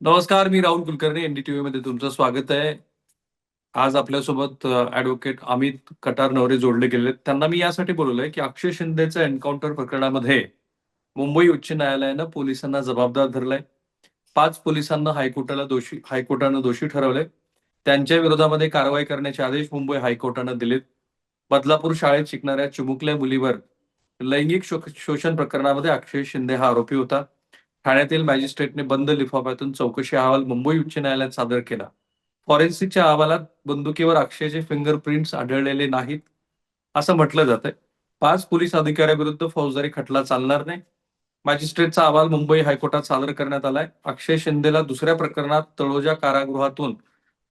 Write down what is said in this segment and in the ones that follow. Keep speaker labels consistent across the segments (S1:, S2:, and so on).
S1: नमस्कार मी राहुल कुलकर्णी एनडीटीव्ही मध्ये तुमचं स्वागत आहे. आज आपल्यासोबत ऍडव्होकेट अमित कटार नवरे जोडले गेले त्यांना मी यासाठी बोलवलंय की अक्षय शिंदेच्या एन्काउंटर प्रकरणामध्ये मुंबई उच्च न्यायालयानं पोलिसांना जबाबदार धरलाय. पाच पोलिसांना हायकोर्टाला दोषी हायकोर्टानं दोषी ठरवलंय. त्यांच्या विरोधामध्ये कारवाई करण्याचे आदेश मुंबई हायकोर्टानं दिलेत. बदलापूर शाळेत शिकणाऱ्या चिमुकल्या मुलीवर लैंगिक शोषण प्रकरणामध्ये अक्षय शिंदे हा आरोपी होता. ठाण्यातील मॅजिस्ट्रेटने बंद लिफाफ्यातून चौकशी अहवाल मुंबई उच्च न्यायालयात सादर केला. फॉरेन्सिकच्या अहवालात बंदुकीवर अक्षयचे फिंगरप्रिंट्स आढळलेले नाहीत असं म्हटलं जातंय. पाच पोलीस अधिकाऱ्याविरुद्ध फौजदारी खटला चालणार नाही. मॅजिस्ट्रेटचा अहवाल मुंबई हायकोर्टात सादर करण्यात आलाय. अक्षय शिंदेला दुसऱ्या प्रकरणात तळोजा कारागृहातून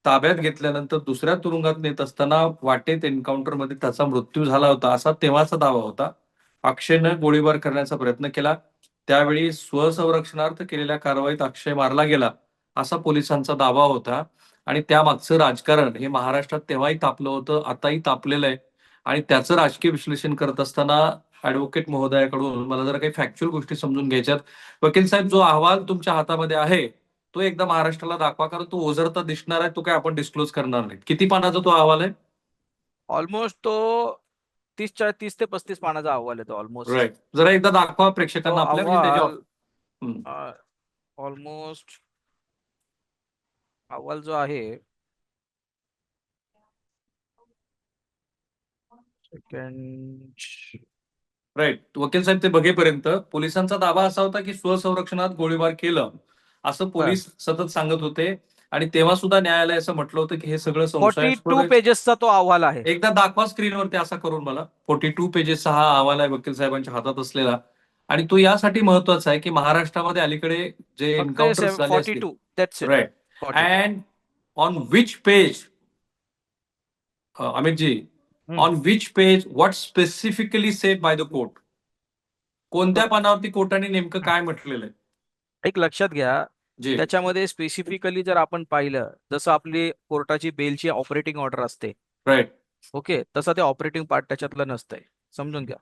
S1: ताब्यात घेतल्यानंतर दुसऱ्या तुरुंगात नेत असताना वाटेत एन्काउंटरमध्ये त्याचा मृत्यू झाला होता असा तेव्हाचा दावा होता. अक्षयनं गोळीबार करण्याचा प्रयत्न केला. त्यावेळी स्वसंरक्षणार्थ केलेल्या कारवाईत अक्षय मारला गेला असा पोलिसांचा दावा होता. आणि त्यामागचं राजकारण हे महाराष्ट्रात तेव्हाही तापलं होतं आताही तापलेलं आहे. आणि त्याचं राजकीय विश्लेषण करत असताना ऍडव्होकेट महोदयाकडून मला जरा काही फॅक्च्युअल गोष्टी समजून घ्यायच्यात. वकील साहेब जो अहवाल तुमच्या हातामध्ये आहे तो एकदा महाराष्ट्राला दाखवा कारण तो ओझरता दिसणार आहे तो काय आपण डिस्क्लोज करणार नाही किती पानाचा तो अहवाल आहे?
S2: ऑलमोस्ट तो तीस चा तीस ते पस्तीस पानाचा अहवाल आहे तो ऑलमोस्ट
S1: राईट जरा एकदा दाखवा प्रेक्षकांना आपल्या म्हणजे त्याच्यावर. हम्म.
S2: ऑलमोस्ट अहवाल जो आहे. सेकंड
S1: राईट वकील साहेब ते बघेपर्यंत. पोलिसांचा दावा असा होता की स्वसंरक्षणात गोळीबार केलं. असं पोलीस सतत सांगत होते. आणि तेव्हा सुद्धा न्यायालय असं म्हटलं होतं की हे सगळं
S2: फोर्टी टू. पेजेसचा तो अहवाल आहे.
S1: एकदा दाखवा स्क्रीनवरती असा करून मला. फोर्टी टू पेजेसचा हा अहवाल आहे वकील साहेबांच्या हातात असलेला. आणि तो यासाठी महत्त्वाचा आहे की महाराष्ट्रामध्ये अलीकडे जे right and on which page Amit ji
S2: hmm.
S1: On which page what specifically said by the court कोणत्या पानावरती कोर्टाने नेमकं काय म्हटलेलं आहे?
S2: एक लक्षात घ्या
S1: जे.
S2: त्याच्यामध्ये स्पेसिफिकली जर आपण पाहिलं जसं आपली कोर्टाची बेलची ऑपरेटिंग ऑर्डर असते.
S1: Right
S2: okay? तसं ते ऑपरेटिंग पार्ट त्याच्यातलं नसतंय. समजून घ्या.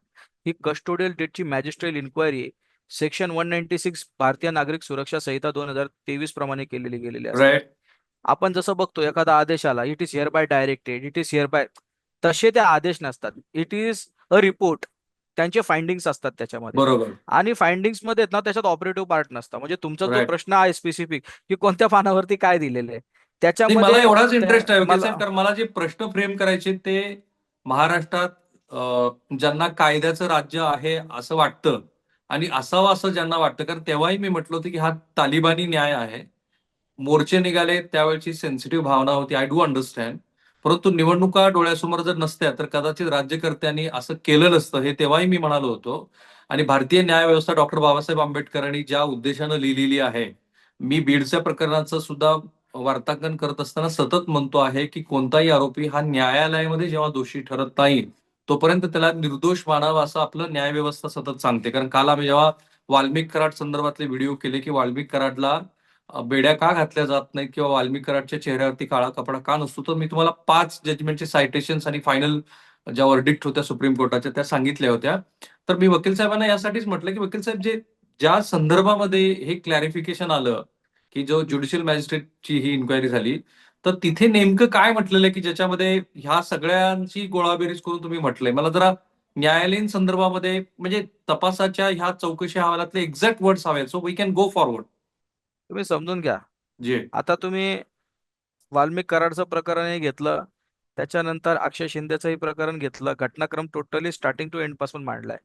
S2: ही custodial डेटची magisterial inquiry section one ninety six Bharatiya Nagarik Suraksha संहिता दोन हजार तेवीस प्रमाणे केलेली गेलेली असते.
S1: राईट
S2: आपण जसं बघतो एखादा आदेश आला it is here by directed it is here by तसे ते आदेश नसतात. इट इज अ रिपोर्ट त्यांचे फाइंडिंग्स असतात त्याच्यामध्ये.
S1: बरोबर.
S2: आणि फाइंडिंग्समध्ये ना त्याच्यात ऑपरेटिव्ह पार्ट नसतं. म्हणजे तुमचा जो
S1: Right.
S2: प्रश्न आहे स्पेसिफिक की कोणत्या पानावरती काय दिलेलं आहे?
S1: नाही,
S2: त्याच्यामध्ये
S1: मला एवढाच इंटरेस्ट आहे
S2: मला-
S1: कारण मला जे प्रश्न फ्रेम करायचे ते महाराष्ट्रात अं, ज्यांना कायद्याचं राज्य आहे असं वाटतं आणि असावं असं ज्यांना वाटतं. कारण तेव्हाही मी म्हटलं होतं की हा तालिबानी न्याय आहे. मोर्चे निघाले त्यावेळची सेन्सिटिव्ह भावना होती. आय डू अंडरस्टँड परंतु निवडणुका डोळ्यासमोर जर नसत्या तर कदाचित राज्यकर्त्यांनी असं केलं नसतं हे तेव्हाही मी म्हणालो होतो. आणि भारतीय न्यायव्यवस्था डॉक्टर बाबासाहेब आंबेडकरांनी ज्या उद्देशानं लिहिलेली आहे मी बीडच्या प्रकरणाचं सुद्धा वार्तांकन करत असताना सतत म्हणतो आहे की कोणताही आरोपी हा न्यायालयामध्ये जेव्हा दोषी ठरत नाही तोपर्यंत त्याला निर्दोष मानावा असं आपलं न्यायव्यवस्था सतत सांगते. कारण काल आम्ही जेव्हा वाल्मिक कराड संदर्भातले व्हिडिओ केले की वाल्मिक कराडला बेड्या का घातल्या जात नाहीत किंवा वाल्मिकराटच्या चेहऱ्यावरती काळा कपडा का नसतो? तर मी तुम्हाला पाच जजमेंटचे सायटेशन्स आणि फायनल ज्या वर्डिक्ट होत्या सुप्रीम कोर्टाच्या त्या सांगितल्या होत्या. तर मी वकील साहेबांना यासाठीच म्हटलं की वकील साहेब जे ज्या संदर्भामध्ये हे क्लॅरिफिकेशन आलं की जो ज्युडिशियल मॅजिस्ट्रेटची ही इन्क्वायरी झाली तर तिथे नेमकं काय म्हटलेलं आहे की ज्याच्यामध्ये ह्या सगळ्यांची गोळाबेरीज करून तुम्ही म्हटलंय? मला जरा न्यायालयीन संदर्भामध्ये म्हणजे तपासाच्या ह्या चौकशी अहवालातले एक्झॅक्ट वर्ड्स हवे so we can go forward
S2: तुम्ही समजून घ्या.
S1: जे.
S2: आता तुम्ही वाल्मिक कराडचं प्रकरणही घेतलं त्याच्यानंतर अक्षय शिंदेचंही प्रकरण घेतलं घटनाक्रम टोटली स्टार्टिंग टू एंडपासून मांडलाय.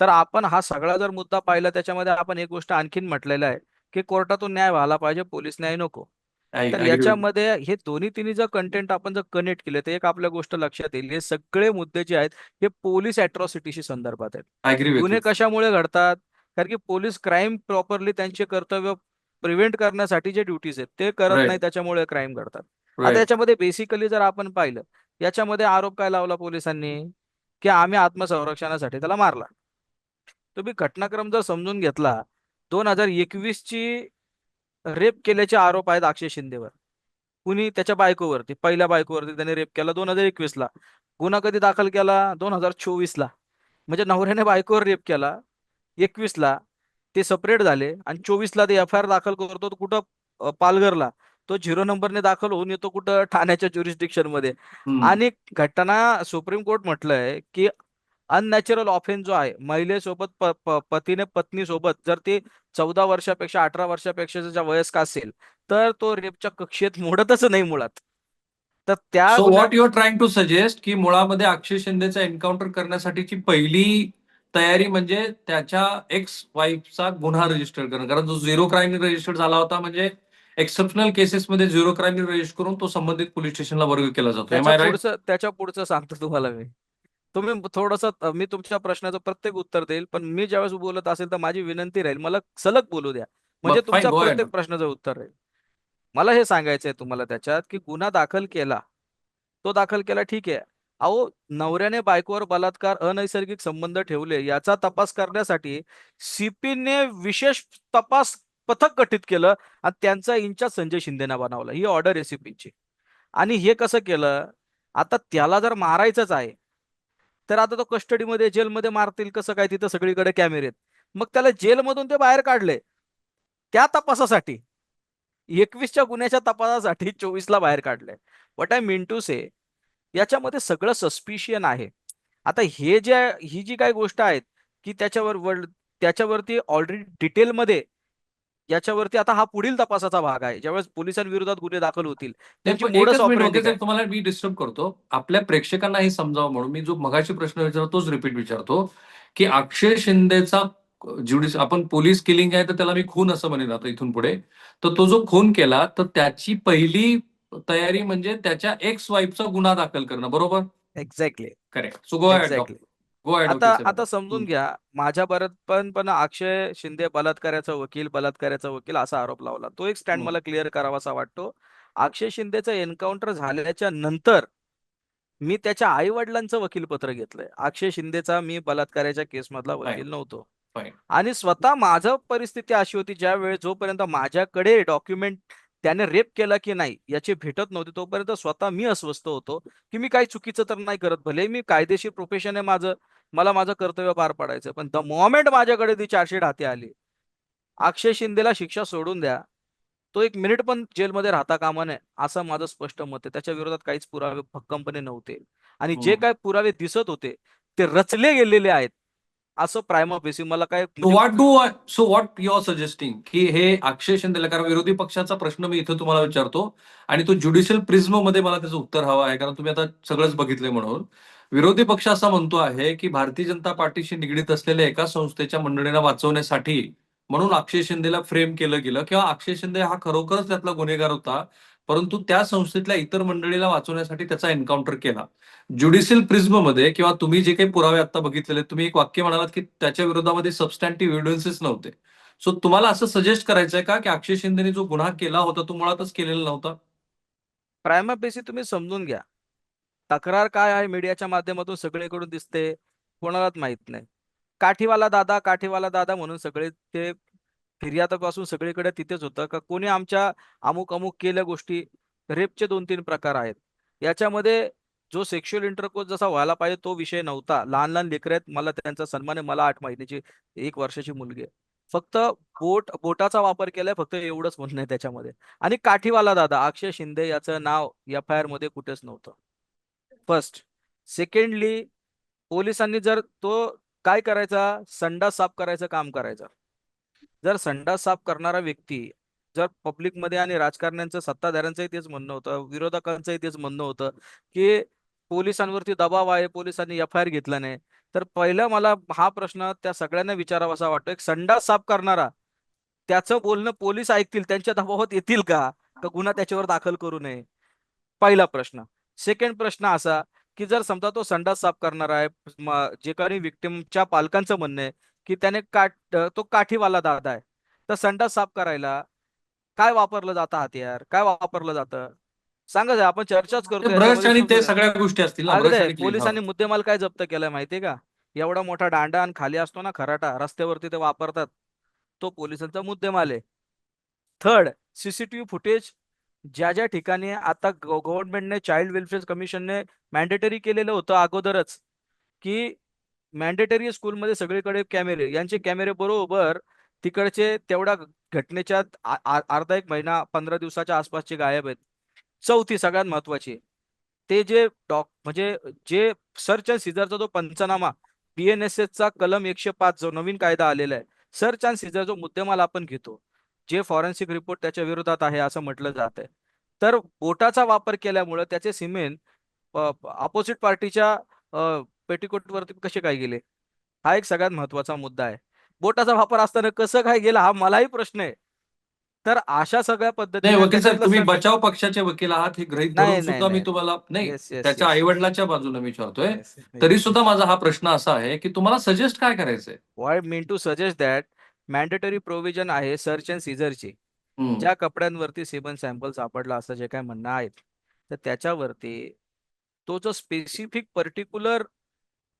S2: तर आपण हा सगळा जर मुद्दा पाहिला त्याच्यामध्ये आपण एक गोष्ट आणखीन म्हटलेलं आहे की कोर्टातून न्याय व्हायला पाहिजे पोलीस न्याय नको. तर. याच्यामध्ये हे दोन्ही तिन्ही जर कंटेंट आपण जर कनेक्ट केले तर एक आपल्या गोष्ट लक्षात येईल हे सगळे मुद्दे जे आहेत हे पोलीस अॅट्रॉसिटीशी संदर्भात आहेत. गुन्हे. कशामुळे घडतात? कारण की पोलीस क्राईम प्रॉपरली त्यांचे कर्तव्य प्रिव्हेंट करण्यासाठी जे ड्युटीज आहेत ते करत. नाही त्याच्यामुळे क्राईम घडतात. आता याच्यामध्ये बेसिकली जर आपण पाहिलं याच्यामध्ये आरोप काय लावला पोलिसांनी? की आम्ही आत्मसंरक्षणासाठी त्याला मारला. तुम्ही घटनाक्रम जर समजून घेतला दोन हजार एकवीस ची रेप केल्याचे आरोप आहेत अक्षय शिंदेवर. कुणी त्याच्या बायकोवरती पहिल्या बायकोवरती त्याने रेप केला दोन हजार एकवीस ला. गुन्हा कधी दाखल केला? दोन हजार चोवीस ला. म्हणजे नवऱ्याने बायकोवर रेप केला एकवीस ला. ते सेपरेट झाले. आणि चोवीस ला ते एफ आय आर दाखल करतो कुठं पालघरला तो झिरो नंबरने दाखल होऊन येतो कुठं ठाण्याच्या
S1: ज्युरिस्डिक्शनमध्ये.
S2: आणि घटना सुप्रीम कोर्ट म्हटलंय की अननॅचरल ऑफेन्स जो आहे महिलेसोबत पतीने पत्नी सोबत जर ती चौदा वर्षापेक्षा अठरा वर्षापेक्षा जर वयस्क असेल तर तो रेपच्या कक्षेत मोडतच नाही मुळात. तर त्या
S1: what you're trying to suggest की मुळामध्ये अक्षय शिंदेचा एन्काउंटर करण्यासाठीची पहिली तयारी म्हणजे त्याच्या एक्स वाईफचा गुन्हा रजिस्टर करणं. कारण जो झिरो क्राईम रजिस्टर झाला होता म्हणजे एक्सेप्शनल केसेसमध्ये झिरो क्राईम रजिस्टर करून तो संबंधित पोलीस स्टेशनला वर्ग केला जातो.
S2: त्याच्या पुढचं सांगतो तुम्हाला मी. तुम्ही थोडस मी तुमच्या प्रश्नाचं प्रत्येक उत्तर देईल पण मी ज्यावेळेस बोलत असेल तर माझी विनंती राहील. मला सलग बोलू द्या. म्हणजे तुमच्या. प्रत्येक प्रश्नाचं उत्तर राहील. मला हे सांगायचंय तुम्हाला त्याच्यात की गुन्हा दाखल केला. तो दाखल केला ठीक आहे. अहो नवऱ्याने बायकोवर बलात्कार अनैसर्गिक संबंध ठेवले याचा तपास करण्यासाठी सीपीने विशेष तपास पथक गठीत केलं आणि त्यांचा इंचार्ज संजय शिंदेना बनवला. ही ऑर्डर आहे सीपीची आणि हे कसं केलं? आता त्याला जर मारायचंच आहे तर आता तो कस्टडीमध्ये जेलमध्ये मारतील कसं काय तिथं सगळीकडे कॅमेरे आहेत. मग त्याला जेलमधून ते बाहेर काढले. त्या तपासासाठी एकवीसच्या गुन्ह्याच्या तपासासाठी चोवीसला बाहेर काढले. वट आय मीन टू से याच्यामध्ये सगळं सस्पिशियन आहे. आता हे जे ही जी काही गोष्ट आहेत की त्याच्यावर वर त्याच्यावरती ऑलरेडी डिटेलमध्ये याच्यावरती आता हा पुढील तपासाचा भाग आहे. ज्यावेळेस पोलिसांविरोधात गुन्हे दाखल होतील?
S1: तुम्हाला मी डिस्टर्ब करतो. आपल्या प्रेक्षकांना हे समजावं म्हणून मी जो मगाशी प्रश्न विचारतो तोच रिपीट विचारतो की अक्षय शिंदेचा ज्युडिस आपण पोलीस किलिंग आहे तर त्याला मी खून असं म्हणेन आता इथून पुढे. तर तो जो खून केला तर त्याची पहिली तयारी म्हणजे त्याच्या एक्स वाईफचा गुन्हा दाखल करणं बरोबर?
S2: Exactly
S1: correct so go
S2: exactly आता आता समजून. घ्या. माझ्या परत पण पण अक्षय शिंदे बलात्काराचा वकील बलात्काराचा वकील असा आरोप लावला. तो एक स्टँड. मला क्लिअर करावासा वाटतो. अक्षय शिंदेचं एन्काउंटर झाल्याच्यानंतर मी त्याच्या आई वडिलांचं वकीलपत्र घेतलंय. अक्षय शिंदेचा मी बलात्काराच्या केस मधला वकील नव्हतो. आणि स्वतः माझं परिस्थिती अशी होती ज्या वेळेस जोपर्यंत माझ्याकडे डॉक्युमेंट त्याने रेप केला की नाही याची भेटत नव्हती तोपर्यंत स्वतः मी अस्वस्थ होतो की मी काही चुकीचं तर नाही करत भले मी कायदेशीर प्रोफेशन आहे माझं मला माझं कर्तव्य पार पाडायचं पण द मोमेंट माझ्याकडे ती चार्जशीट हाती आली. अक्षय शिंदेला शिक्षा सोडून द्या. तो एक मिनिट पण जेलमध्ये राहता कामा नये असं माझं स्पष्ट मत आहे. त्याच्या विरोधात काहीच पुरावे भक्कमपणे नव्हते. आणि जे
S1: हम्म.
S2: काय पुरावे दिसत होते ते रचले गेलेले आहेत. असं प्रायमा बेसी मला काय
S1: what do so what you are suggesting की हे अक्षय शिंदेला कारण विरोधी पक्षाचा प्रश्न मी इथं तुम्हाला विचारतो आणि तो ज्युडिशियल प्रिझममध्ये मला त्याचं उत्तर हवं आहे कारण तुम्ही आता सगळंच बघितलंय म्हणून. विरोधी पक्ष असा म्हणतो आहे की भारतीय जनता पार्टीशी निगडीत असलेल्या एका संस्थेच्या मंडळींना वाचवण्यासाठी म्हणून अक्षय शिंदेला फ्रेम केलं गेलं किंवा अक्षय शिंदे हा खरोखरच त्यातला गुन्हेगार होता परंतु त्या संस्थेतल्या इतर मंडळीला वाचवण्यासाठी त्याचा एन्काउंटर केला. ज्युडिशियल प्रिझममध्ये किंवा तुम्ही जे काही पुरावे आता बघितलेले तुम्ही एक वाक्य म्हणालात की त्याच्या विरोधामध्ये सबस्टँटिव्ह एव्हिडन्सेस नव्हते. सो तुम्हाला असं सजेस्ट करायचंय का की अक्षय शिंदेने जो गुन्हा केला होता तो मुळातच केलेला नव्हता?
S2: प्रायमा बेसी तुम्ही समजून घ्या. तक्रार काय आहे? मीडियाच्या माध्यमातून सगळीकडून दिसते. कोणालाच माहीत नाही. काठीवाला दादा काठीवाला दादा म्हणून सगळे ते फिर्यादापासून सगळीकडे तिथेच होतं का? कोणी आमच्या अमुक अमुक केल्या गोष्टी? रेपचे दोन तीन प्रकार आहेत. याच्यामध्ये जो सेक्शुअल इंटरकोर्स जसा व्हायला पाहिजे तो विषय नव्हता. लहान लहान लेकर आहेत मला त्यांचा सन्मान आहे मला आठ महिन्याची एक वर्षाची मुलगी आहे. फक्त बोट बोटाचा वापर केलाय फक्त एवढंच म्हणणं आहे त्याच्यामध्ये. आणि काठीवाला दादा अक्षय शिंदे याचं नाव एफ आय आरमध्ये कुठेच नव्हतं. फर्स्ट सेकंडली पोलिसांनी जर तो काय करायचा? संडास साफ करायचं काम करायचं. जर संडास साफ करणारा व्यक्ती जर पब्लिकमध्ये आणि राजकारण्यांचं सत्ताधाऱ्यांचंही तेच म्हणणं होतं विरोधकांचंही तेच म्हणणं होतं की पोलिसांवरती दबाव आहे पोलिसांनी एफ आय आर घेतला नाही तर पहिलं मला हा प्रश्न त्या सगळ्यांना विचारावासा वाटतो एक संडास साफ करणारा त्याचं बोलणं पोलीस ऐकतील त्यांच्या दबावात येतील का? का गुन्हा त्याच्यावर दाखल करू नये? पहिला प्रश्न. सेकंड प्रश्न असा की जर समजा तो संडास साफ करणार आहे जे काही विक्टिमच्या पालकांचं म्हणणं आहे की त्याने काठ तो काठीवाला दादा आहे. तर संडास साफ करायला काय वापरलं जातं हत्यार काय वापरलं जातं? सांगा आपण चर्चाच करतो.
S1: सगळ्या गोष्टी असतील.
S2: पोलिसांनी मुद्देमाल काय जप्त केलाय माहितीये का? एवढा मोठा दांडा आणि खाली असतो ना खराटा रस्त्यावरती ते वापरतात. तो पोलिसांचा मुद्देमाल आहे. थर्ड सीसीटीव्ही फुटेज ज्या ज्या ठिकाणी आता गव्हर्नमेंटने चाइल्ड वेलफेअर कमिशनने मॅन्डेटरी केलेलं होतं अगोदरच की मॅन्डेटरी स्कूलमध्ये सगळीकडे कॅमेरे यांचे कॅमेरे बरोबर तिकडचे तेवढ्या घटनेच्या अर्धा एक महिना पंधरा दिवसाच्या आसपासचे गायब आहेत. चौथी सगळ्यात महत्वाची ते जे डॉक म्हणजे जे सर्च अँड सीझरचा जो पंचनामा BNSS चा कलम एकशे पाच जो नवीन कायदा आलेला आहे सर्च अँड सीझर जो मुद्देमाल आपण घेतो जे फॉरेन्सिक रिपोर्ट त्याच्या विरोधात आहे असं म्हटलं जात आहे तर बोटाचा वापर केल्यामुळे त्याचे सिमेंट अपोजिट पार्टीच्या पेटिकोट वरती कसे काय गेले हा एक सगळ्यात महत्त्वाचा मुद्दा आहे बोटाचा वापर असताना कसं काय गेला हा मलाही प्रश्न आहे तर अशा सगळ्या
S1: वकील साहेब तुम्ही
S2: सगळं-
S1: बचाव पक्षाचे वकील आहात हे धरून
S2: नाही,
S1: सुद्धा मी. तुम्हाला नाही त्याच्या
S2: yes.
S1: आईवडिलाच्या बाजूने मी विचारतोय. तरी सुद्धा माझा हा प्रश्न असा आहे की तुम्हाला सजेस्ट काय करायचंय
S2: I mean to suggest that mandatory provision आहे सर्च अँड सीझरची. ज्या कपड्यांवरती सेवन सॅम्पल सापडला असं जे काय म्हणणं आहे तर त्याच्यावरती तो जो स्पेसिफिक पर्टिक्युलर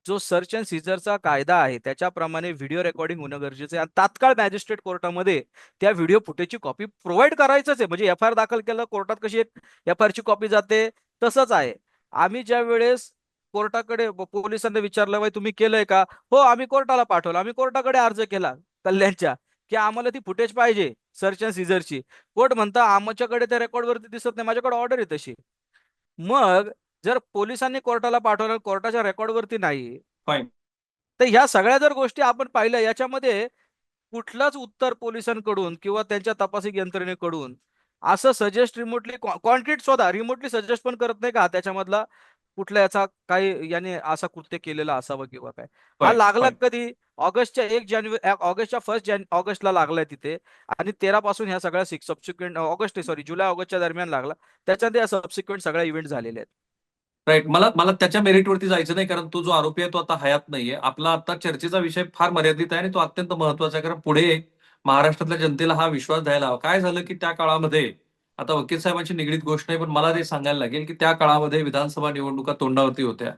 S2: जो सर्च अँड सीझरचा कायदा आहे त्याच्याप्रमाणे व्हिडिओ रेकॉर्डिंग होणं गरजेचं आहे. आणि तात्काळ मॅजिस्ट्रेट कोर्टामध्ये त्या व्हिडिओ फुटेजची कॉपी प्रोव्हाइड करायचंच आहे. म्हणजे एफ आय आर दाखल केलं कोर्टात कशी एक एफ आय ची कॉपी जाते तसंच आहे. आम्ही ज्या वेळेस कोर्टाकडे पोलिसांनी पोलिसांना विचारलं बाई तुम्ही केलंय का? हो आम्ही कोर्टाला पाठवलं. आम्ही कोर्टाकडे अर्ज केला कल्याणच्या की आम्हाला ती फुटेज पाहिजे सर्च अँड सीझरची कोर्ट म्हणता आमच्याकडे त्या रेकॉर्ड वरती दिसत नाही. माझ्याकडे ऑर्डर आहे तशी. मग जर पोलिसांनी कोर्टाला पाठवलं कोर्टाच्या रेकॉर्ड वरती नाही. तर ह्या सगळ्या जर गोष्टी आपण पाहिल्या याच्यामध्ये कुठलंच उत्तर पोलिसांकडून किंवा त्यांच्या तपासिक यंत्रणेकडून असं सजेस्ट रिमोटली कॉन्क्रीट शोधा रिमोटली सजेस्ट पण करत नाही का? त्याच्यामधला कुठल्या याचा काही याने असा कृत्य केलेला असावं किंवा काय? हा लागला. कधी? ऑगस्टच्या एक जानेवारी ऑगस्टच्या फर्स्ट जान ऑगस्टला लागलाय तिथे आणि तेरा पासून ह्या सगळ्या सबसिक्वेंट ऑगस्ट सॉरी जुलै ऑगस्टच्या दरम्यान लागला. त्याच्यामध्ये या सबसिक्वेंट सगळ्या इव्हेंट झालेले आहेत.
S1: राईट मला मला त्याच्या मेरिटवरती जायचं नाही कारण तो जो आरोपी आहे तो आता हयात नाहीये. आपला आता चर्चेचा विषय फार मर्यादित आहे आणि तो अत्यंत महत्त्वाचा आहे कारण पुढे महाराष्ट्रातल्या जनतेला हा विश्वास द्यायला हवा. काय झालं की त्या काळामध्ये आता वकील साहेबांची निगडीत गोष्ट नाही पण मला ते सांगायला लागेल की त्या काळामध्ये विधानसभा निवडणुका तोंडावरती होत्या.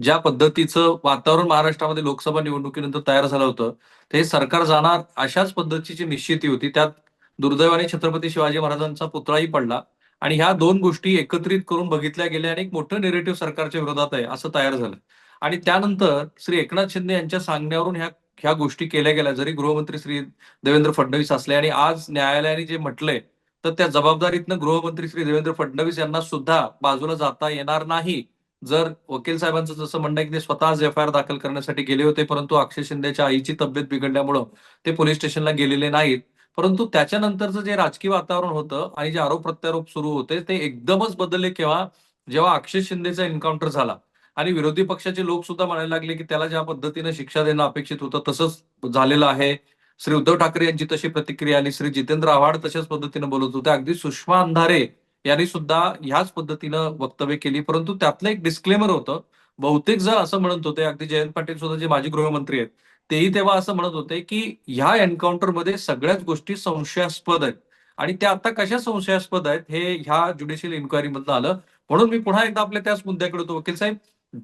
S1: ज्या पद्धतीचं वातावरण महाराष्ट्रामध्ये लोकसभा निवडणुकीनंतर तयार झालं होतं ते सरकार जाणार अशाच पद्धतीची निश्चिती होती. त्यात दुर्दैवाने छत्रपती शिवाजी महाराजांचा पुतळाही पडला. आणि ह्या दोन गोष्टी एकत्रित करून बघितल्या गेल्या आणि एक मोठं नेरेटिव्ह सरकारच्या विरोधात आहे असं तयार झालं. आणि त्यानंतर श्री एकनाथ शिंदे यांच्या सांगण्यावरून ह्या ह्या गोष्टी केल्या गेल्या. जरी गृहमंत्री श्री देवेंद्र फडणवीस असले आणि आज न्यायालयाने जे म्हटलंय तर त्या जबाबदारीतनं गृहमंत्री श्री देवेंद्र फडणवीस यांना सुद्धा बाजूला जाता येणार नाही. जर वकील साहेबांचं जसं म्हणणं आहे की ते स्वतःच एफ आय आर दाखल करण्यासाठी गेले होते परंतु अक्षय शिंदेच्या आईची तब्येत बिघडल्यामुळं ते पोलीस स्टेशनला गेलेले नाहीत परंतु त्याच्यानंतरचं जे राजकीय वातावरण होतं आणि जे आरोप प्रत्यारोप सुरू होते ते एकदमच बदलले केव्हा? जेव्हा अक्षय शिंदेचा एन्काउंटर झाला. आणि विरोधी पक्षाचे लोक सुद्धा म्हणायला लागले की त्याला ज्या पद्धतीनं शिक्षा देणं अपेक्षित होतं तसंच झालेलं आहे. श्री उद्धव ठाकरे यांची तशी प्रतिक्रिया आली श्री जितेंद्र आव्हाड तशाच पद्धतीनं बोलत होते. अगदी सुषमा अंधारे यांनी सुद्धा ह्याच पद्धतीनं वक्तव्य केली. परंतु त्यातलं एक डिस्क्लेमर होतं. बहुतेक जण असं म्हणत होते अगदी जयंत पाटील सुद्धा जे माजी गृहमंत्री आहेत तेही तेव्हा असं म्हणत होते की ह्या एन्काउंटरमध्ये सगळ्याच गोष्टी संशयास्पद आहेत. आणि त्या आता कशा संशयास्पद आहेत हे ह्या ज्युडिशियल इन्क्वायरी मधनं आलं. म्हणून मी पुन्हा एकदा आपल्या त्याच मुद्द्याकडे होतो. वकील साहेब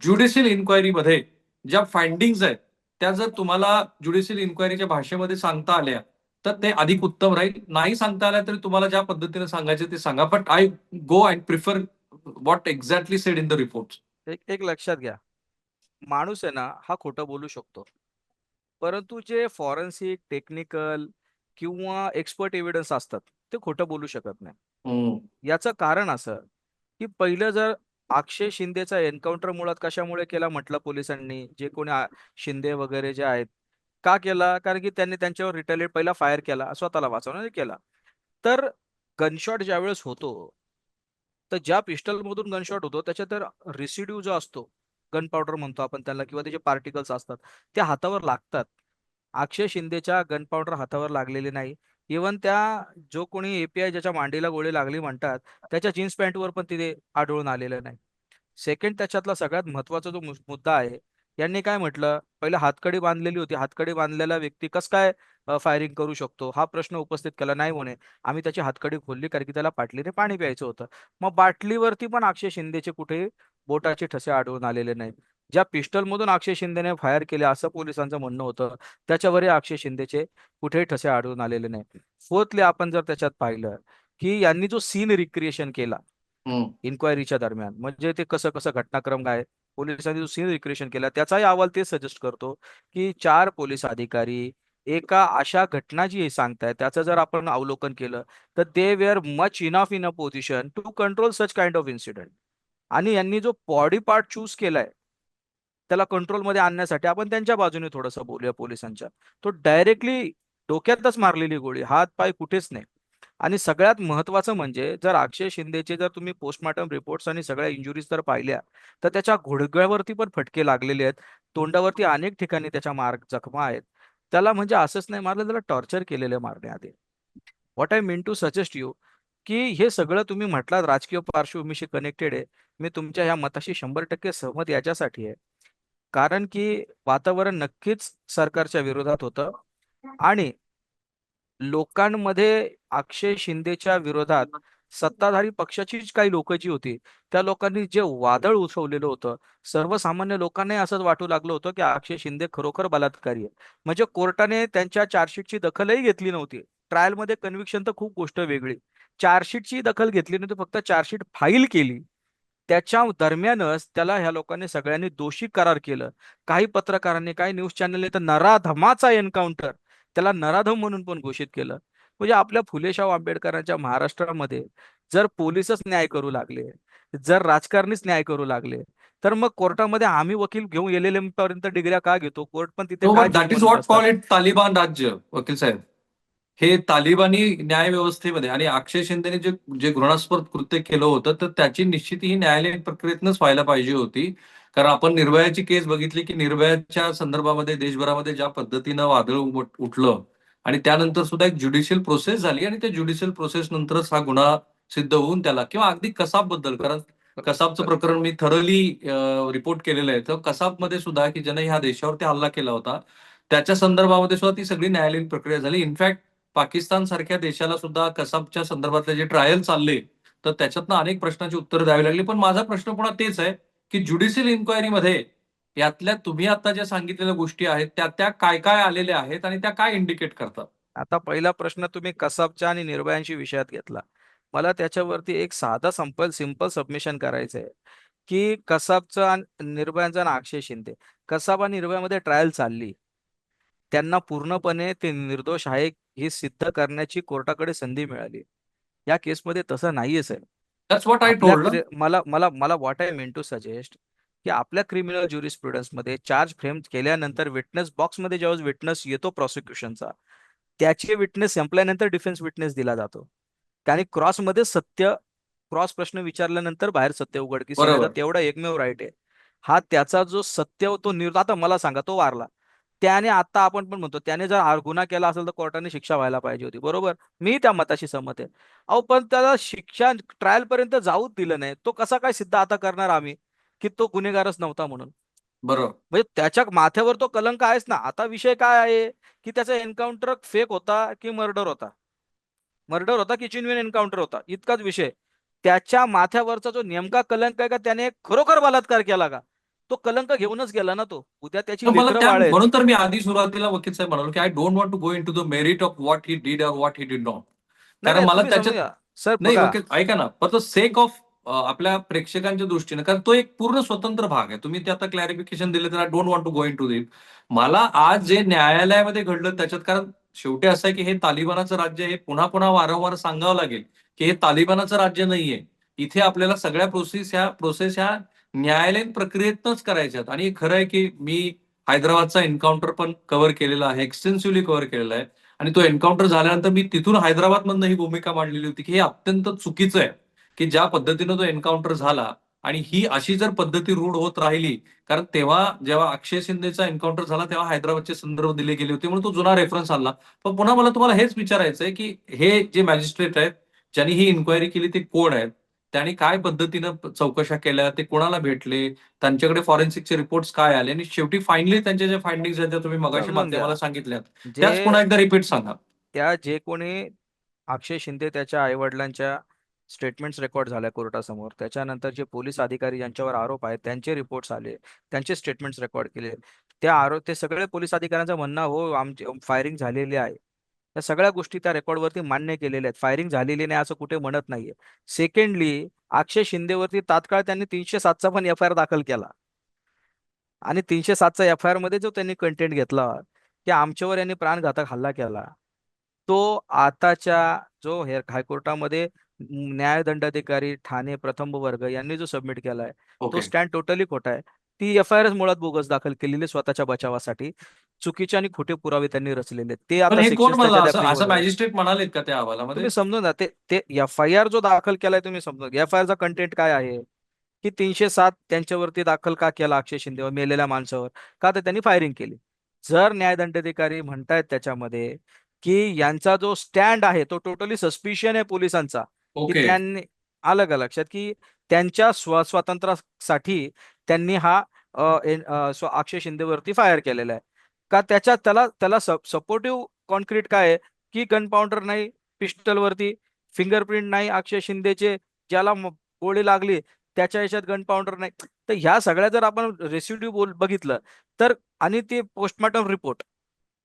S1: ज्युडिशियल इन्क्वायरीमध्ये ज्या फाइंडिंग्स आहेत त्या जर तुम्हाला ज्युडिशियल इन्क्वायरीच्या भाषेमध्ये सांगता आल्या तर ते अधिक उत्तम राहील. नाही सांगता आल्या तरी तुम्हाला ज्या पद्धतीने सांगायचे ते सांगा. But I go and prefer what exactly said in the report
S2: एक एक लक्षात घ्या. माणूस आहे ना हा खोटं बोलू शकतो. परंतु जे फॉरेन्सिक टेक्निकल किंवा एक्सपर्ट एव्हिडन्स असतात ते खोटं बोलू शकत नाही. याचं कारण असं की पहिलं जर अक्षय शिंदेचा एन्काउंटर मुळात कशामुळे केला म्हटलं पोलिसांनी? जे कोणी शिंदे वगैरे जे आहेत का केला? कारण की त्यांनी त्यांच्यावर रिटेलिएट पहिला फायर केला स्वतःला वाचवण्यासाठी केला. तर गनशॉट ज्यावेळेस होतो तर ज्या पिस्टल मधून गनशॉट होतो त्याच्यात तर रेसिड्यू जो असतो गन पावडर म्हणतो आपण त्याला किंवा त्याचे पार्टिकल्स असतात ते हातावर लागतात. अक्षय शिंदेच्या गन पावडर हातावर लागलेली नाही. इवन त्या जो कोणी एपीआय ज्याच्या मांडीला गोळी लागली म्हणतात त्याच्या जीन्स पॅन्टवर पण तिथे आढळून आलेलं नाही. सेकंड त्याच्यातला सगळ्यात महत्त्वाचा जो मुद्दा आहे यांनी काय म्हटलं? पहिले हातकडी बांधलेली होती. हातकडी बांधलेला व्यक्ती कस काय फायरिंग करू शकतो? हा प्रश्न उपस्थित केला. नाही म्हणे. आम्ही त्याची हातकडी खोलली कारण की त्याला बाटलीने पाणी प्यायचं होतं. मग बाटलीवरती पण अक्षय शिंदेचे कुठे बोटाचे ठसे आढळून आलेले नाही ज्या पिस्टल मधून अक्षय शिंदेने फायर केले असं पोलिसांचं म्हणणं होतं त्याच्यावरही अक्षय शिंदेचे कुठेही ठसे आढळून आलेले नाही फोर्थली आपण जर त्याच्यात पाहिलं की यांनी जो सीन रिक्रिएशन केला इन्क्वायरीच्या दरम्यान म्हणजे ते कसं कसं घटनाक्रम काय पोलिसांनी जो सीन रिक्रिएशन केला त्याचाही अहवाल ते सजेस्ट करतो की चार पोलीस अधिकारी एका अशा घटना जी सांगताय त्याचं जर आपण अवलोकन केलं तर they were much enough in a position to control such kind of incident आणि यांनी जो बॉडी पार्ट चूज केलाय त्याला कंट्रोलमध्ये आणण्यासाठी आपण त्यांच्या बाजूने थोडंसं बोलूया पोलिसांच्या. तो डायरेक्टली डोक्यातच मारलेली गोळी हात पाय कुठेच नाही. आणि सगळ्यात महत्वाचं म्हणजे जर अक्षय शिंदेचे जर तुम्ही पोस्टमॉर्टम रिपोर्ट्स आणि सगळ्या इंजुरीज जर पाहिल्या तर त्याच्या घोडगळ्यावरती पण फटके लागलेले आहेत. तोंडावरती अनेक ठिकाणी त्याच्या मार्ग जखमा आहेत. त्याला म्हणजे असंच नाही मारलं त्याला टॉर्चर केलेलं आहे मारण्याआधी. What I mean to suggest you की हे सगळं तुम्ही म्हटलात राजकीय पार्श्वभूमीशी कनेक्टेड आहे. मी तुमच्या ह्या मताशी शंभर टक्के सहमत याच्यासाठी आहे. कारण की वातावरण नक्कीच सरकारच्या विरोधात होतं. आणि लोकांमध्ये अक्षय शिंदेच्या विरोधात सत्ताधारी पक्षाचीच काही लोक जी होती त्या लोकांनी जे वादळ उसवलेलं होतं सर्वसामान्य लोकांनाही असंच वाटू लागलं होतं की अक्षय शिंदे खरोखर बलात्कारी आहे म्हणजे कोर्टाने त्यांच्या चार्जशीटची दखलही घेतली नव्हती. ट्रायलमध्ये कन्व्हिक्शन तर खूप गोष्ट वेगळी. चार्जशीटची दखल घेतली नव्हती फक्त चार्जशीट फाईल केली. त्याच्या दरम्यानच त्याला ह्या लोकांनी सगळ्यांनी दोषी करार केलं. काही पत्रकारांनी काही न्यूज चॅनलने तर नराधमाचा एन्काउंटर त्याला नराधम म्हणून पण घोषित केलं. म्हणजे आपल्या फुलेशाह आंबेडकरांच्या महाराष्ट्रामध्ये जर पोलीसच न्याय करू लागले जर राजकारणीच न्याय करू लागले तर मग कोर्टामध्ये आम्ही वकील घेऊन पर्यंत डिग्र्या का घेतो? कोर्ट पण तिथे
S1: तालिबान राज्य वकील साहेब. हे तालिबानी न्याय व्यवस्थेमध्ये आणि अक्षय शिंदेने जे जे घृणास्पद कृत्य केलं होतं तर त्याची निश्चिती ही न्यायालयीन प्रक्रियेतनच व्हायला पाहिजे होती. कारण आपण निर्भयाची केस बघितली की निर्भयाच्या संदर्भामध्ये देशभरामध्ये ज्या पद्धतीनं वादळ उठलं आणि त्यानंतर सुद्धा एक ज्युडिशियल प्रोसेस झाली आणि त्या ज्युडिशियल प्रोसेस नंतरच हा गुन्हा सिद्ध होऊन त्याला किंवा अगदी कसाबबद्दल कारण कसाबचं प्रकरण मी थरली रिपोर्ट केलेलं आहे. तर कसाबमध्ये सुद्धा की ज्याने ह्या देशावरती हल्ला केला होता त्याच्या संदर्भामध्ये सुद्धा ती सगळी न्यायालयीन प्रक्रिया झाली. इनफॅक्ट पाकिस्तान सारख्या देशाला सुद्धा कसाबच्या संदर्भातले जे ट्रायल चालले तर त्याच्यातनं अनेक प्रश्नांची उत्तरं द्यावी लागली. पण माझा प्रश्न पुन्हा तेच आहे की ज्युडिशियल इन्क्वायरीमध्ये यातल्या तुम्ही आता ज्या सांगितलेल्या गोष्टी आहेत त्या त्या काय काय आलेल्या आहेत आणि त्या काय इंडिकेट करतात?
S2: आता पहिला प्रश्न तुम्ही कसाबच्या आणि निर्भयांशी विषयात घेतला. मला त्याच्यावरती एक साधा संपल सिंपल सबमिशन करायचं आहे की कसाबचा आणि निर्भयांचं आणि अक्षय शिंदे. कसाब आणि निर्भयामध्ये ट्रायल चालली. त्यांना पूर्णपणे ते निर्दोष आहे हे सिद्ध करण्याची कोर्टाकडे संधी मिळाली. या केसमध्ये तसं नाहीये सर. मला मला मला what I mean to suggest की आपल्या क्रिमिनलमध्ये चार्ज फ्रेम केल्यानंतर विटनेस बॉक्समध्ये ज्यावेळेस विटनेस येतो प्रॉसिक्युशनचा त्याचे विटनेस संपल्यानंतर डिफेन्स विटनेस दिला जातो. आणि क्रॉसमध्ये सत्य क्रॉस प्रश्न विचारल्यानंतर बाहेर सत्य उघडकीस. तेवढा एकमेव राईट आहे. हा त्याचा जो सत्य तो निर् आता मला सांगा तो वारला. त्याने आता आपण पण म्हणतो त्याने जर गुन्हा केला असेल तर कोर्टाने शिक्षा व्हायला पाहिजे होती बरोबर? मी त्या मताशी सहमत आहे. अहो पण त्याला शिक्षा ट्रायल पर्यंत जाऊच दिलं नाही. तो कसा काय सिद्ध आता करणार आम्ही की तो गुन्हेगारच नव्हता म्हणून?
S1: बरोबर.
S2: म्हणजे त्याच्या माथ्यावर तो कलंक आहेच ना. आता विषय काय आहे की त्याचा एन्काउंटर फेक होता की मर्डर होता? मर्डर होता की चिनविन एन्काउंटर होता? इतकाच विषय. त्याच्या माथ्यावरचा जो नेमका कलंक आहे का त्याने खरोखर बलात्कार केला का? तो कलंक घेऊनच गेला ना तो. उद्या त्याची.
S1: म्हणून तर मी आधी सुरुवातीला वकील साहेब म्हणालो की I don't want to go into the merit of what he did or what he did not कारण मला त्याच्यात-.
S2: सर
S1: नाही वकील ऐका ना. फक्त सेक ऑफ आपल्या प्रेक्षकांच्या दृष्टीने कारण तो एक पूर्ण स्वतंत्र भाग आहे. तुम्ही ते आता क्लॅरिफिकेशन दिले तर I don't want to go into it मला आज जे न्यायालयामध्ये घडलं त्याच्यात कारण शेवटी असं आहे की हे तालिबानाचं राज्य हे पुन्हा पुन्हा वारंवार सांगावं लागेल की हे तालिबानाचं राज्य नाहीये. इथे आपल्याला सगळ्या प्रोसेस ह्या प्रोसेस ह्या न्यायालयीन प्रक्रियेतनच करायच्या आणि खरं आहे की मी हैदराबादचा एन्काउंटर पण कव्हर केलेला आहे एक्सटेन्सिव्हली कव्हर केलेला आहे. आणि तो एन्काउंटर झाल्यानंतर मी तिथून हैदराबादमधनं ही भूमिका मांडलेली होती की हे अत्यंत चुकीचं आहे की ज्या पद्धतीनं तो एन्काउंटर झाला आणि ही अशी जर पद्धती रूढ होत राहिली कारण तेव्हा जेव्हा अक्षय शिंदेचा एन्काउंटर झाला तेव्हा हैदराबादचे संदर्भ दिले गेले होते म्हणून तो जुना रेफरन्स आणला. पण पुन्हा मला तुम्हाला हेच विचारायचं आहे की हे जे मॅजिस्ट्रेट आहेत ज्यांनी ही इन्क्वायरी केली ते कोण आहेत? त्यांनी काय पद्धतीनं चौकशा केल्या ते कोणाला भेटले त्यांच्याकडे फॉरेन्सिकचे रिपोर्ट्स काय आले? आणि शेवटी फायनली त्यांच्या ज्या आहेत त्या तुम्ही मगाशी. माध्यमाला सांगितल्यात. त्याच पुन्हा एकदा रिपीट सांगा.
S2: त्या जे कोणी अक्षय शिंदे त्याच्या आईवडिलांच्या स्टेटमेंट्स रेकॉर्ड झाल्या कोर्टासमोर त्याच्यानंतर जे पोलीस अधिकारी ज्यांच्यावर आरोप आहेत त्यांचे रिपोर्ट्स आले त्यांचे स्टेटमेंट्स रेकॉर्ड केले. त्या आरोप ते सगळे पोलीस अधिकाऱ्यांचं म्हणणं हो आमची फायरिंग झालेली आहे. या सगळ्या गोष्टी त्या रेकॉर्डवरती मान्य केलेल्या आहेत. फायरिंग झालेली नाही असं कुठे म्हणत नाहीये. सेकंडली अक्षय शिंदेवरती तात्काळ त्यांनी तीनशे सातचा पण एफ आय आर दाखल केला. आणि तीनशे सातचा एफ आय आरमध्ये जो त्यांनी कंटेंट घेतला की आमच्यावर यांनी प्राणघातक हल्ला केला तो आताच्या जो हे हायकोर्टामध्ये न्यायदंडाधिकारी ठाणे प्रथम वर्ग यांनी जो सबमिट केलाय तो
S1: ओके
S2: स्टँड टोटली खोटा आहे. ती एफ आय आर मुळात बोगस दाखल केलेली स्वतःच्या बचावासाठी. चुकीचे आणि खोटे पुरावे त्यांनी रचलेले. ते आता
S1: म्हणलं. मॅजिस्ट्रेट म्हणालेत का त्या अहवालामध्ये?
S2: समजून जा ते ते एफ आय आर जो दाखल केलाय तुम्ही समजून एफ आय आरचा कंटेंट काय आहे? की तीनशे सात त्यांच्यावरती दाखल का केला अक्षय शिंदेवर मेलेल्या माणसावर? का तर त्यांनी फायरिंग केली. जर न्यायदंडाधिकारी म्हणतायत त्याच्यामध्ये की यांचा जो स्टँड आहे तो टोटली सस्पिशियन आहे पोलिसांचा. त्यांनी आलं का लक्षात? की त्यांच्या स्व स्वातंत्र्यासाठी त्यांनी हा अक्षय शिंदेवरती फायर केलेला आहे. का त्याच्या त्याला त्याला सपोर्टिव्ह कॉन्क्रीट काय आहे? की गन पाउंडर नाही पिस्टल वरती फिंगरप्रिंट नाही अक्षय शिंदेचे ज्याला गोळी लागली त्याच्या याच्यात गन पाउंडर नाही. तर ह्या सगळ्या जर आपण रेसिड्यू बोल बघितलं तर आणि ते पोस्टमॉर्टम रिपोर्ट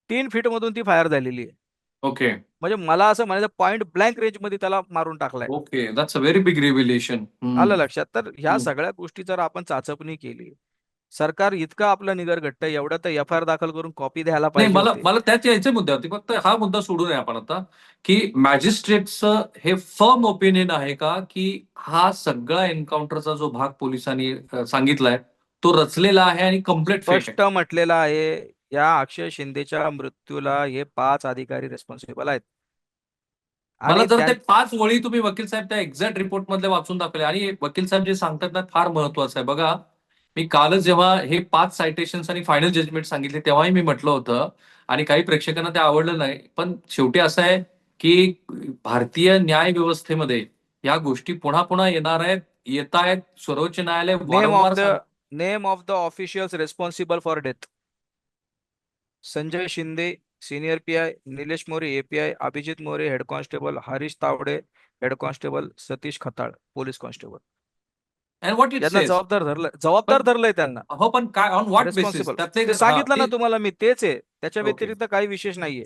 S2: तीन फीट मधून ती फायर झालेली आहे.
S1: ओके
S2: म्हणजे मला असं म्हणायचं पॉइंट ब्लँक रेंजमध्ये त्याला मारून टाकलाय.
S1: Okay that's a very big revelation
S2: आलं लक्षात. तर ह्या. सगळ्या गोष्टी जर आपण चाचपणी केली सरकार इतकं आपलं निगरगट्ट आहे, एवढं तर एफ आय आर दाखल करून कॉपी द्यायला पाहिजे
S1: मला
S2: होती.
S1: मला त्याच यायच्या मुद्द्यावरती फक्त हा मुद्दा सोडून आपण आता की मॅजिस्ट्रेटचं हे फर्म ओपिनियन आहे का की हा सगळा एन्काउंटरचा जो भाग पोलिसांनी सांगितलाय तो रचलेला आहे आणि कंप्लीट
S2: स्पष्ट म्हटलेलं आहे या अक्षय शिंदेच्या मृत्यूला हे पाच अधिकारी रेस्पॉन्सिबल आहेत.
S1: मला जर ते पाच वळी तुम्ही वकील साहेब त्या एक्झॅक्ट रिपोर्ट मधले वाचून दाखवले आणि वकील साहेब जे सांगतात ना फार महत्वाचं आहे. बघा मी कालच जेव्हा हे पाच सायटेशन्स आणि फायनल जजमेंट सांगितले तेव्हाही मी म्हटलं होतं आणि काही प्रेक्षकांना ते आवडलं नाही. पण शेवटी असं आहे की भारतीय न्याय व्यवस्थेमध्ये या गोष्टी पुन्हा पुन्हा येणार आहेत येत आहेत. सर्वोच्च न्यायालय
S2: नेम ऑफ द
S1: सांग-
S2: name of the officials responsible for death Sanjay Shinde senior P I Nilesh More API Abhijit More head constable Harish Tawde head constable Satish Khatal police constable जबाबदार धरलं जबाबदार धरलंय त्यांना.
S1: हो पण काय ऑन व्हॉट
S2: सांगितलं ना तुम्हाला मी तेच आहे. त्याच्या. व्यतिरिक्त काही विशेष नाहीये.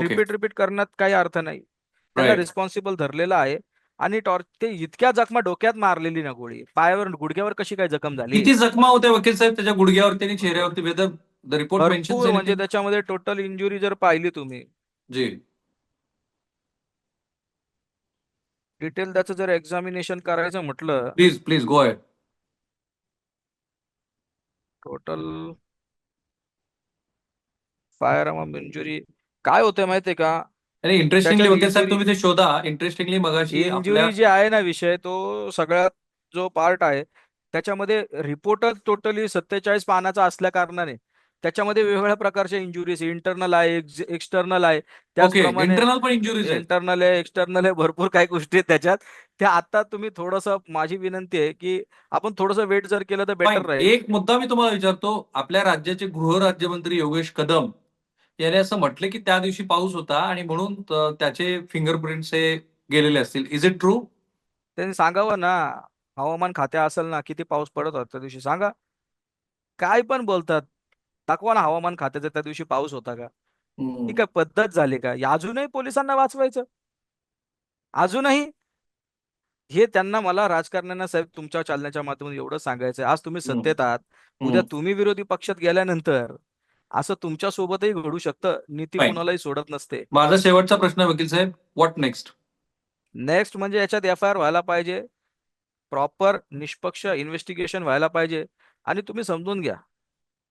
S2: रिपीट रिपीट करण्यात काही अर्थ नाही. त्यांना
S1: Right.
S2: रिस्पॉन्सिबल धरलेला आहे. आणि टॉर्च ते इतक्या जखमा डोक्यात मारलेली ना गोळी. पायावर गुडघ्यावर कशी काय जखम झाली?
S1: किती जखमा होत्या वकील साहेब? त्याच्या गुडघ्यावरती आणि चेहऱ्यावरती वेदर रिपोर्ट
S2: म्हणजे त्याच्यामध्ये टोटल इंजुरी जर पाहिली तुम्ही
S1: जी.
S2: डिटेल त्याचं जर एक्झामिनेशन करायचं म्हटलं
S1: please please go ahead
S2: total firearm injury काय होतंय माहितीये का?
S1: आणि इंटरेस्टिंगली वकील साहेब
S2: injury-
S1: तुम्ही ते शोधा. इंटरेस्टिंगली मगाशी आपल्या
S2: इंजुरी जे आहे ना विषय तो सगळ्यात जो पार्ट आहे त्याच्यामध्ये रिपोर्टच टोटली सत्तेचाळीस पानाचा असल्या कारणाने त्याच्यामध्ये वेगवेगळ्या प्रकारच्या इंजुरीज इंटरनल आहे एक्सटर्नल आहे. त्याचप्रमाणे
S1: इंटरनल पण इंजुरीज आहेत.
S2: इंटरनल आहे एक्सटर्नल आहे भरपूर काही गोष्टी आहेत त्याच्यात. त्या आता तुम्ही थोडस माझी विनंती आहे की आपण थोडस वेट जर केलं तर बेटर. राहील.
S1: एक मुद्दा मी तुम्हाला विचारतो. आपल्या राज्याचे गृहराज्यमंत्री योगेश कदम याने असं म्हटले की त्या दिवशी पाऊस होता आणि म्हणून त्याचे फिंगरप्रिंट्स हे गेलेले असतील. इज इट ट्रू
S2: त्यांनी सांगावं ना. हवामान खात्या असेल ना किती पाऊस पडत होता त्या दिवशी सांगा. काय पण बोलतात. दाखवा ना हवामान खात्याचा त्या दिवशी पाऊस होता का? ही काय पद्धत झाली का? अजूनही पोलिसांना वाचवायचं. अजूनही. हे त्यांना मला राजकारण्यांना साहेब तुमच्या चालण्याच्या माध्यमातून एवढं सांगायचं आज तुम्ही. सत्तेत आहात. उद्या तुम्ही विरोधी पक्षात गेल्यानंतर असं तुमच्या सोबतही घडू शकतं. नीती. कोणालाही सोडत नसते.
S1: माझा शेवटचा प्रश्न वकील साहेब. व्हॉट नेक्स्ट
S2: नेक्स्ट म्हणजे याच्यात एफ आय आर व्हायला पाहिजे. प्रॉपर निष्पक्ष इन्व्हेस्टिगेशन व्हायला पाहिजे. आणि तुम्ही समजून घ्या.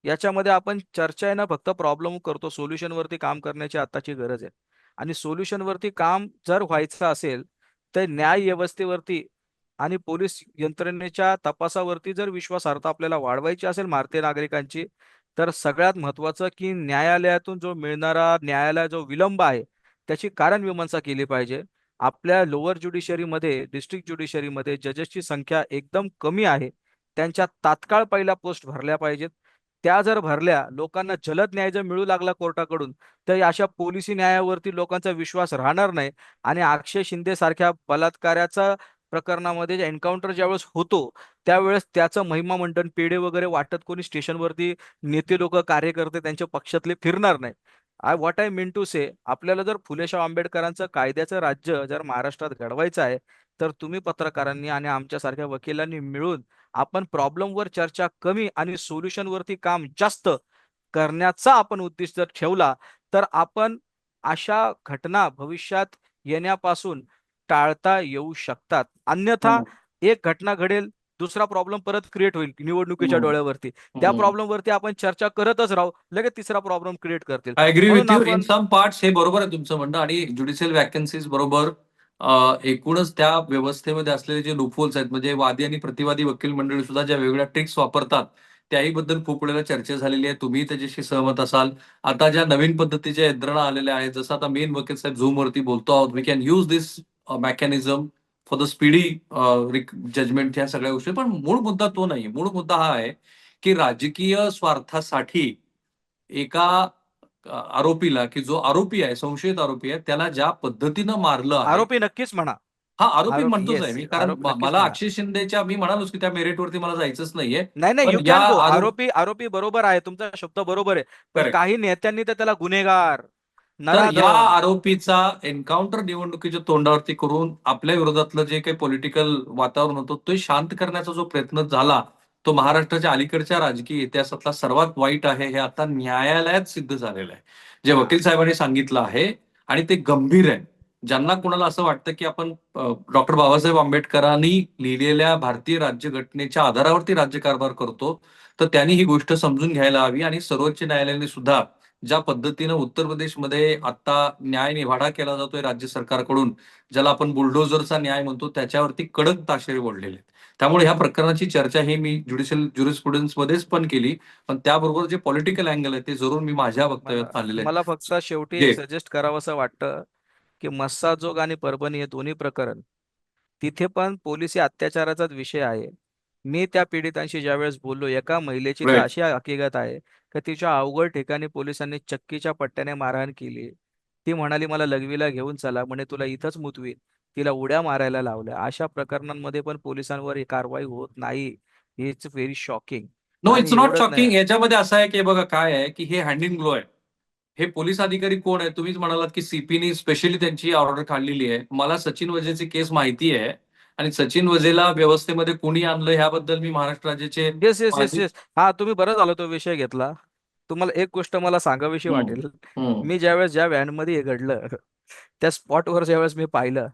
S2: याच्यामध्ये आपण चर्चा आहे ना फक्त प्रॉब्लेम करतो. सोल्युशनवरती काम करण्याची आताची गरज आहे. आणि सोल्युशनवरती काम जर व्हायचं असेल तर न्याय व्यवस्थेवरती आणि पोलीस यंत्रणेच्या तपासावरती जर विश्वासार्हता आपल्याला वाढवायची असेल भारतीय नागरिकांची तर सगळ्यात महत्वाचं की न्यायालयातून जो मिळणारा न्यायालय जो विलंब आहे त्याची कारण मीमांसा केली पाहिजे. आपल्या लोअर ज्युडिशरीमध्ये डिस्ट्रिक्ट ज्युडिशरीमध्ये जजेसची संख्या एकदम कमी आहे. त्यांच्या तात्काळ पहिल्या पोस्ट भरल्या पाहिजेत. त्या जर भरल्या लोकांना जलद न्याय जर मिळू लागला कोर्टाकडून तर अशा पोलिसी न्यायावरती लोकांचा विश्वास राहणार नाही. आणि अक्षय शिंदे सारख्या बलात्काराचा प्रकरणामध्ये एन्काउंटर ज्यावेळेस होतो त्यावेळेस त्याचं महिमा मंडन पेढे वगैरे वाटत कोणी स्टेशनवरती नेते लोक कार्यकर्ते त्यांच्या पक्षातले फिरणार नाही I what I mean to say आपल्याला जर फुलेशाह आंबेडकरांचं कायद्याचं राज्य जर महाराष्ट्रात घडवायचं आहे तर तुम्ही पत्रकारांनी आणि आमच्यासारख्या वकिलांनी मिळून आपण प्रॉब्लेमवर चर्चा कमी आणि सोल्युशन वरती काम जास्त करण्याचा आपण उद्दिष्ट जर ठेवला तर आपण अशा घटना भविष्यात येण्यापासून टाळता येऊ शकतात अन्यथा
S1: हम्म.
S2: एक घटना घडेल दुसरा प्रॉब्लेम परत क्रिएट होईल निवडणुकीच्या. डोळ्यावरती. त्या. प्रॉब्लेम वरती आपण चर्चा करतच राहू लगेच तिसरा प्रॉब्लेम क्रिएट करतील.
S1: आय अग्री विथ
S2: म्हणून
S1: यू इन सम पार्ट्स हे बरोबर आहे तुमचं म्हणणं आणि ज्युडिशियल वॅकन्सीज बरोबर एकूणच त्या व्यवस्थेमध्ये असलेले जे लूपहोल्स आहेत म्हणजे वादी आणि प्रतिवादी वकील मंडळी सुद्धा ज्या वेगवेगळ्या ट्रिक्स वापरतात त्याही बद्दल खूप वेळेला चर्चा झालेली आहे. तुम्ही त्याच्याशी सहमत असाल. आता ज्या नवीन पद्धतीच्या यंत्रणा आलेल्या आहेत जसं आता मेन वकील साहेब झूम वरती बोलतो आहोत. We can use this mechanism for the speedy judgement ह्या सगळ्या गोष्टी. पण मूळ मुद्दा तो नाही. मूळ मुद्दा हा आहे की राजकीय स्वार्थासाठी एका आरोपीला की जो आरोपी आहे संशयित आरोपी आहे त्याला ज्या पद्धतीनं मारलं
S2: आरोपी नक्कीच म्हणा.
S1: हा आरोपी म्हणतोच आहे मी. कारण मला. अक्षय शिंदेच्या मी म्हणालोच की त्या मेरिटवरती मला जायचंच नाहीये.
S2: नाही नाही
S1: आरोप-
S2: आरोपी बरोबर आहे. तुमचा शब्द बरोबर आहे. पण. काही नेत्यांनी तर त्याला गुन्हेगार
S1: तर या आरोपीचा एन्काउंटर निवडणुकीच्या तोंडावरती करून आपल्या विरोधातलं जे काही पॉलिटिकल वातावरण होतं ते शांत करण्याचा जो प्रयत्न झाला तो महाराष्ट्राच्या अलीकडच्या राजकीय इतिहासातला सर्वात वाईट आहे हे आता न्यायालयात सिद्ध झालेलं आहे. जे वकील साहेबांनी सांगितलं आहे आणि ते गंभीर आहे. ज्यांना कोणाला असं वाटतं की आपण डॉक्टर बाबासाहेब आंबेडकरांनी लिहिलेल्या भारतीय राज्यघटनेच्या आधारावरती राज्यकारभार करतो तर त्यांनी ही गोष्ट समजून घ्यायला हवी आणि सर्वोच्च न्यायालयाने सुद्धा ज्या पद्धतीनं उत्तर प्रदेशमध्ये आता न्याय निवाडा केला जातोय राज्य सरकारकडून ज्याला आपण बुलडोझरचा न्याय म्हणतो त्याच्यावरती कडक ताशेरे ओढलेले आहेत. त्यामुळे ह्या प्रकरणाची चर्चा ही मी ज्युडिशियल ज्युरिस्प्रुडन्स मध्येच पण केली पण त्याबरोबर जे पॉलिटिकल अँगल आहे ते जरूर मी माझ्या वक्तव्यात आणलेलं आहे
S2: मला फक्त शेवटी सजेस्ट करावं असं वाटतं की मस्साजोग आणि परभणी हे दोन्ही प्रकरण तिथे पण पोलिसी अत्याचाराचाच विषय आहे. मी त्या पीडितांशी ज्यावेळेस बोललो एका महिलेची तर. अशी हकीकत आहे की तिच्या अवघड ठिकाणी पोलिसांनी चक्कीच्या पट्ट्याने मारहाण केली. ती म्हणाली मला लघवीला घेऊन चला म्हणे तुला इथंच मुतवीन. तिला उड्या मारायला लावल्या. अशा प्रकरणांमध्ये पण पोलिसांवर ही कारवाई होत नाही. इट्स व्हेरी शॉकिंग
S1: नो
S2: आणि
S1: इट्स नॉट
S2: एवढंच नाही.
S1: शॉकिंग याच्यामध्ये असं आहे की बघा काय आहे की हे हँड इन ग्लो आहे. हे पोलीस अधिकारी कोण आहे? तुम्हीच म्हणालात की सीपीनी स्पेशली त्यांची ऑर्डर काढलेली आहे. मला सचिन वजेची केस माहिती आहे. आणि सचिन वजेला व्यवस्थेमध्ये कोणी आणलं ह्याबद्दल मी महाराष्ट्र राज्याचे
S2: येस येस येस येस हा तुम्ही बरं झालं तो विषय घेतला. तुम्हाला एक गोष्ट मला
S1: हम्म.
S2: वाटेल. मी ज्यावेळेस ज्या व्हॅनमध्ये हे घडलं त्या स्पॉटवर ज्यावेळेस मी पाहिलं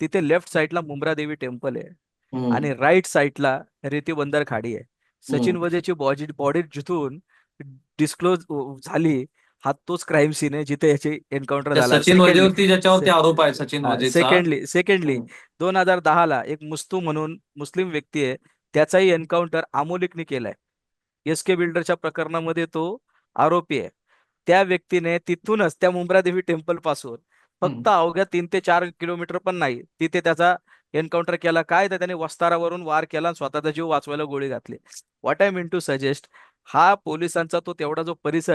S2: तिथे लेफ्ट साईडला मुंब्रा देवी टेम्पल आहे. आणि राईट साईडला रेती बंदर खाडी आहे. सचिन. वजेची बॉडी बॉडी जिथून डिस्क्लोज झाली हा तोच क्राईम सीन आहे जिथे याची एन्काउंटर झाला.
S1: सचिन वजेवरती ज्याच्यावरती आरोप आहे सचिन वजेचा
S2: सेकंडली सेकंडली दोन हजार दहाला एक मुस्तू म्हणून मुस्लिम व्यक्ती आहे त्याचाही एन्काउंटर आमोलिकने केलाय. एस के बिल्डरच्या प्रकरणामध्ये तो आरोपी आहे. त्या व्यक्तीने तिथूनच त्या मुंब्रादेवी टेम्पलपासून फक्त अवघ्या तीन ते चार किलोमीटर पण नाही तिथे त्याचा एन्काउंटर केला. काय तर त्याने वस्तारावरून वार केला स्वतःचा जीव वाचवायला गोळी घातली. What I mean to suggest हा पोलिसांचा तो तेवढा जो परिसर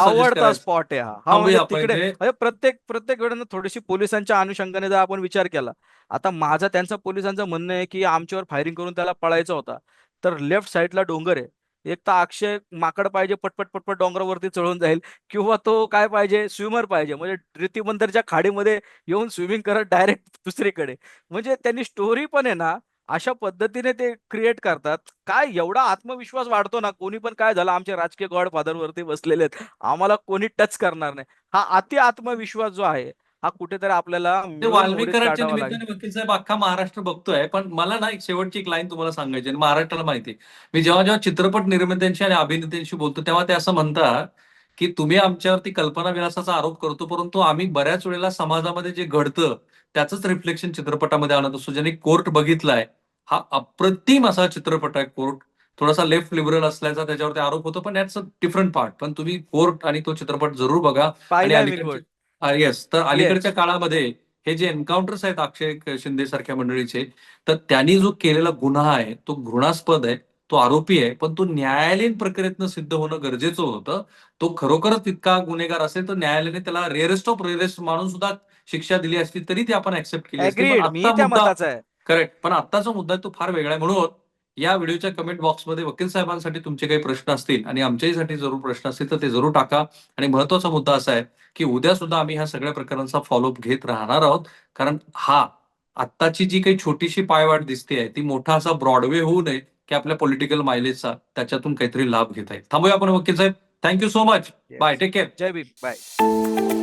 S1: आवडता स्पॉट आहे
S2: हा. हा म्हणजे तिकडे. म्हणजे प्रत्येक प्रत्येक वेळेला थोडीशी पोलिसांच्या अनुषंगाने जर आपण विचार केला आता माझा त्यांचा पोलिसांचं म्हणणं आहे की आमच्यावर फायरिंग करून त्याला पळायचा होता. तर लेफ्ट साईडला डोंगर आहे. एक तर अक्षय माकड पाहिजे पटपट पटपट डोंगरावरती चढून जाईल. किंवा तो काय पाहिजे? स्विमर पाहिजे. म्हणजे रेतीबंदरच्या खाडीमध्ये येऊन स्विमिंग करत डायरेक्ट दुसरीकडे. म्हणजे त्यांनी स्टोरी पण आहे ना अशा पद्धतीने ते क्रिएट करतात काय एवढा आत्मविश्वास वाढतो ना कोणी पण काय झालं आमचे राजकीय गॉडफादर वरती बसलेले आहेत आम्हाला कोणी टच करणार नाही हा अति आत्मविश्वास जो आहे हा कुठेतरी आपल्याला
S1: ते
S2: मिळून
S1: वाल्मी
S2: मोडीत
S1: कराडच्या
S2: काढावा लागेल.
S1: निमित्ताने वकील साहेब अख्खा महाराष्ट्र बघतोय पण मला ना एक शेवटची एक लाईन तुम्हाला सांगायची. महाराष्ट्राला माहिती. मी जेव्हा जेव्हा चित्रपट निर्मात्यांशी आणि अभिनेत्यांशी बोलतो तेव्हा ते असं म्हणतात की तुम्ही आमच्यावरती कल्पना विलासाचा आरोप करतो परंतु आम्ही बऱ्याच वेळेला समाजामध्ये जे घडतं त्याच रिफ्लेक्शन चित्रपटामध्ये आणत असतो. ज्यांनी कोर्ट बघितलाय हा अप्रतिम असा चित्रपट आहे कोर्ट. थोडासा लेफ्ट लिबरल असल्याचा त्याच्यावरती आरोप होतो पण याच डिफरंट पार्ट पण तुम्ही कोर्ट आणि तो चित्रपट जरूर बघा. आणि. येस तर अलीकडच्या काळामध्ये हे जे एन्काउंटर्स आहेत अक्षय शिंदे सारख्या मंडळीचे तर त्यांनी जो केलेला गुन्हा आहे तो घृणास्पद आहे. तो आरोपी आहे पण तो न्यायालयीन प्रक्रियेतनं सिद्ध होणं गरजेचं होतं. तो खरोखरच तितका गुन्हेगार असेल तर न्यायालयाने त्याला रेअरेस्ट ऑफ रेअरेस्ट मानून सुद्धा शिक्षा दिली असती तरी ती आपण ऍक्सेप्ट केली असती.
S2: आहे.
S1: करेक्ट पण आत्ताचा मुद्दा तो फार वेगळा आहे. म्हणून या व्हिडिओच्या कमेंट बॉक्समध्ये वकील साहेबांसाठी तुमचे काही प्रश्न असतील आणि आमच्याहीसाठी जरूर प्रश्न असतील तर ते जरूर टाका. आणि महत्त्वाचा मुद्दा असा आहे की उद्या सुद्धा आम्ही ह्या सगळ्या प्रकरणांचा फॉलोअप घेत राहणार आहोत. कारण हा आत्ताची जी काही छोटीशी पायवाट दिसते ती मोठा असा ब्रॉडवे होऊ नये की आपल्या पॉलिटिकल मायलेजचा त्याच्यातून काहीतरी लाभ घेता येईल. थांबूया आपण वकील साहेब. Thank you so much. Bye take care
S2: Jai Bhim. Bye